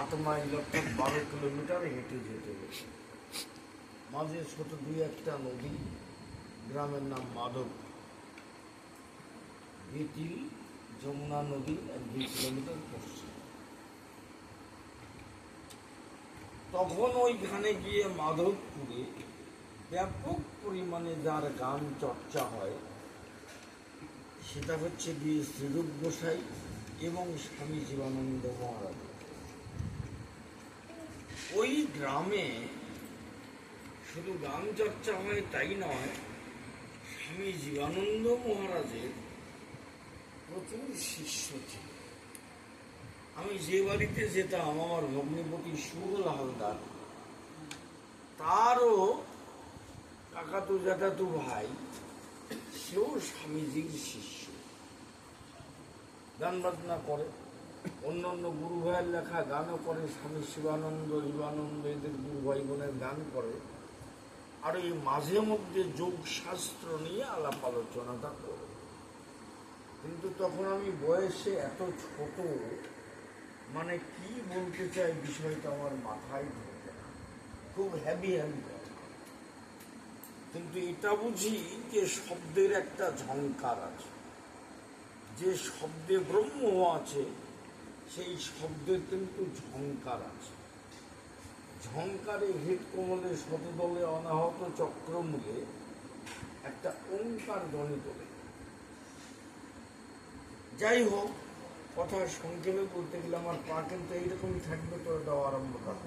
আট মাইল অর্থাৎ বারো কিলোমিটার হেঁটে যেতে হতো মাঝে ছোট দুই একটা নদী, গ্রামের নাম মাধব। বিতিল যমুনা নদী এক দুই কিলোমিটার পশ্চিম। তখন ওইখানে গিয়ে মাধবপুরে ব্যাপক পরিমাণে যার গান চর্চা হয়, সেটা হচ্ছে গিয়ে শ্রীরূপ গোসাই এবং স্বামী জীবানন্দ মহারাজ। ওই গ্রামে শুধু গান চর্চা হয়, তাই নয়, স্বামী জীবানন্দ মহারাজের প্রচুর শিষ্য ছিল। আমি যে বাড়িতে যেতাম, আমার ভগ্নিপতি সুরল হালদার তারও কাকাতু জ্যাঠাতু ভাই, সেও স্বামীজির শিষ্য। গান বাজনা করে। অন্য অন্য গুরু ভাইয়ের লেখা গানও করে, স্বামী শিবানন্দ জীবানন্দ এদের গুরু ভাই বোনের গান করে। আর এই মাঝে মধ্যে যোগ শাস্ত্র নিয়ে আলাপ আলোচনাটা করে। কিন্তু তখন আমি বয়সে এত ছোট মানে কি বলতে চাই বিষয়টা আমার মাথায় ঢোকে না। খুব হ্যাভি হ্যাভি কিন্তু এটা বুঝি যে শব্দের একটা ঝংকার আছে। যে শব্দে ব্রহ্ম আছে সেই শব্দের কিন্তু ঝঙ্কার আছে। ঝঙ্কারে হৃদ কমলে শতদলে অনাহত চক্রমূলে একটা ওঙ্কার ধ্বনি তোলে। যাই হোক, কথা সংক্ষেপে বলতে গেলে আমার পা কিন্তু এইরকমই থাকবে, তো দেওয়া আরম্ভ করব।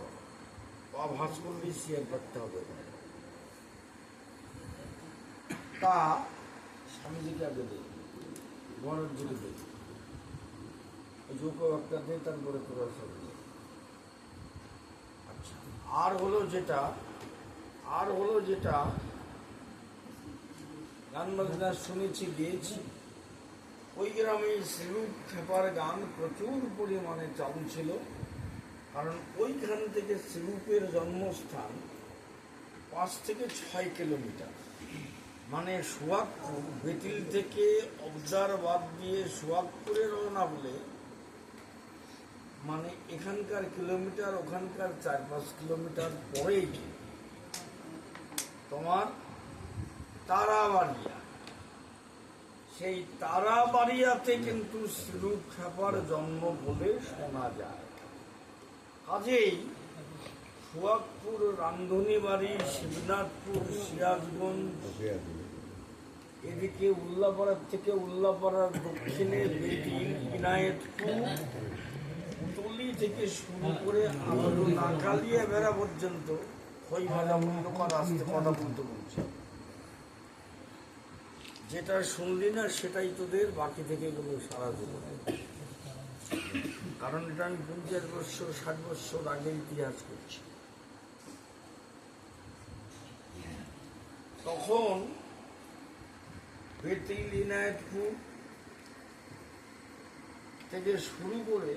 পা ভাস করলেই শেয়ার করতে হবে। তা স্বামীজিকে আগে দেই মহারাজজিকে দেই তারপরে আচ্ছা আর হলো যেটা, আর হলো যেটা, গান বাজনা শুনেছি, গিয়েছি। ওই গ্রামে শ্রীরূপ খেপার গান প্রচুর পরিমাণে চালু ছিল, কারণ ওইখান থেকে শ্রীরূপের জন্মস্থান পাঁচ থেকে ছয় কিলোমিটার। মানে সোয়াগপুর বেতিল থেকে অবজার বাদ দিয়ে সোয়াগপুরে রওনা হলে মানে এখানকার কিলোমিটার, ওখানকার চার পাঁচ কিলোমিটার পরেই তোমার তারাবাড়িয়া। সেই তারাবাড়িয়াতে কিন্তু শ্রীরূপ জন্ম বলে শোনা যায়। কাজেই সুয়াগপুর রান্ধনীবাড়ি, শিবনাথপুর, সিরাজগঞ্জ, এদিকে উল্লাপাড়ার থেকে উল্লাপাড়ার দক্ষিণে বেদিন ইনায়েতপুর উতলি থেকে শুরু করে নাকালিয়া বেড়া পর্যন্ত কথা বলতে বলছে। যেটা শুনলি না, সেটাই তোদের বাকি থেকে গেল সারা জীবন। কারণ এটা আমি পঞ্চাশ বৎসর ষাট বৎসর আগে ইতিহাস করছি। তখন বেতিল, ইনায়তপুর থেকে শুরু করে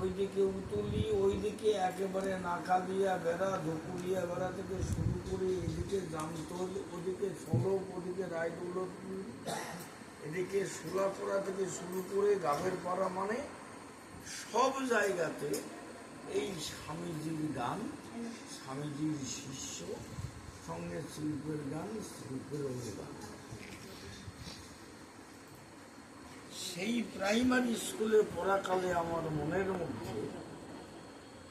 ওইদিকে উতুলি, ওইদিকে একেবারে নাকালিয়া বেড়া ধুপুরিয়া বেড়া থেকে শুরু করে এদিকে জামতল, ওদিকে সড়ক ওদিকে রায়দৌলতপুর এদিকে সুলাপড়া থেকে শুরু করে গাভের পাড়া মানে সব জায়গাতে এই স্বামীজির গান, স্বামীজির শিষ্য, সঙ্গে শিল্পের গান, শিল্পের অনুগান সেই প্রাইমারি স্কুলে পড়াকালে আমার মনের মধ্যে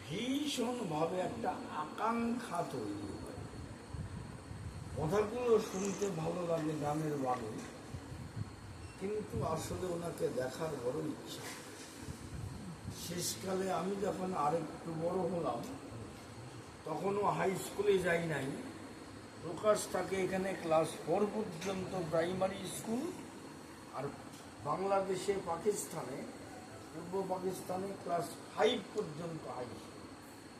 ভীষণভাবে একটা আকাঙ্ক্ষা তৈরি হয়। কথাগুলো শুনতে ভালো লাগে গানের বাণী, কিন্তু আসলে ওনাকে দেখার বড় ইচ্ছা। শেষকালে আমি যখন আরেকটু বড় হলাম, তখনও হাই স্কুলে যাই নাই। প্রকাশ থাকে এখানে ক্লাস ফোর পর্যন্ত প্রাইমারি স্কুল আর বাংলাদেশে পাকিস্তানে পূর্ব পাকিস্তানে ক্লাস ফাইভ পর্যন্ত স্কুল